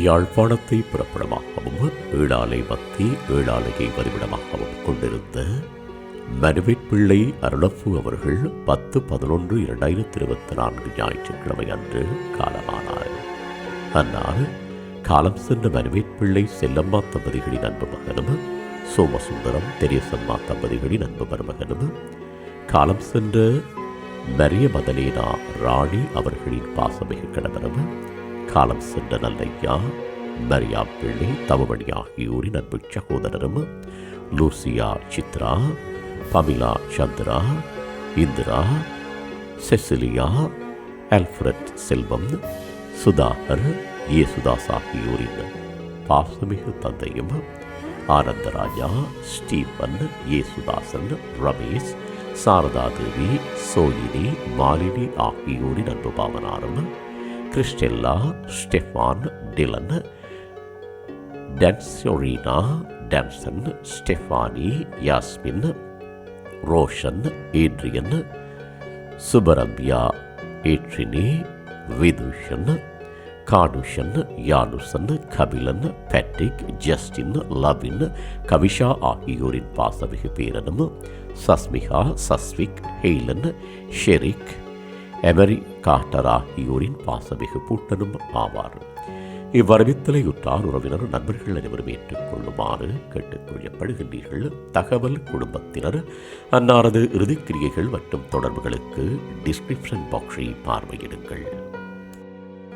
யாழ்ப்பாணத்தை புறப்படமாகவும் ஏழாலை மத்தி ஏழாலையை வதிவிடமாகவும் கொண்டிருந்த மனுவேற்பிள்ளை அருளப்பு அவர்கள் பத்து பதினொன்று இரண்டாயிரத்தி இருபத்தி நான்கு ஞாயிற்றுக்கிழமை அன்று காலமானார் அன்னார் காலம் சென்ற மனுவேற்பிள்ளை செல்லம்மா தம்பதிகளின் அன்பு மகனும் சோமசுந்தரம் தெரியசம்மா தம்பதிகளின் அன்பு மருமகனும் காலம் சென்ற மரிய மதலேனா ராணி அவர்களின் பாசமிகு கணவரும் காலம் சென்ற நல்லையா மரியா பிள்ளை தவமணி ஆகியோரின் அன்பு சகோதரரும் Lucia Chitra Pamila Chandra Indira Cecilia Alfred Selvam Sudhakar Yesudas ஆகியோரின் பாசமிகு தந்தையும் ஆனந்தராஜா ஸ்டீபன் இயேசுதாசன் ரமேஷ் சாரதா தேவி சோயினி மாலினி ஆகியோரின் அன்பு பாவனாரும் Christella Stefan Dylan Dansorina Danson Stephanie Yasmin Roshan Adrian Subharamya Adrini Vidushan Kadushan Yanusan Kapilan Patrick Justin Lavin Kavisha ஆகியோரின் பாசமிகு பேரனும் சஸ்மிகா சஸ்விக் ஹெய்லன் ஷெரிக் எமரி காட்டர் ஆகியோரின் பாசமிகு பூட்டனும் ஆவார். இவ்வரவித்தலையுற்றார் உறவினர் நண்பர்கள் அனைவரும் ஏற்றுக்கொள்ளுமாறு கேட்டுக்கொள்ளப்படுகின்றீர்கள் தகவல் குடும்பத்தினர் அன்னாரது இறுதிக்கிரியைகள் மற்றும் தொடர்புகளுக்கு டிஸ்கிரிப்ஷன் பாக்ஸை பார்வையிடுங்கள்.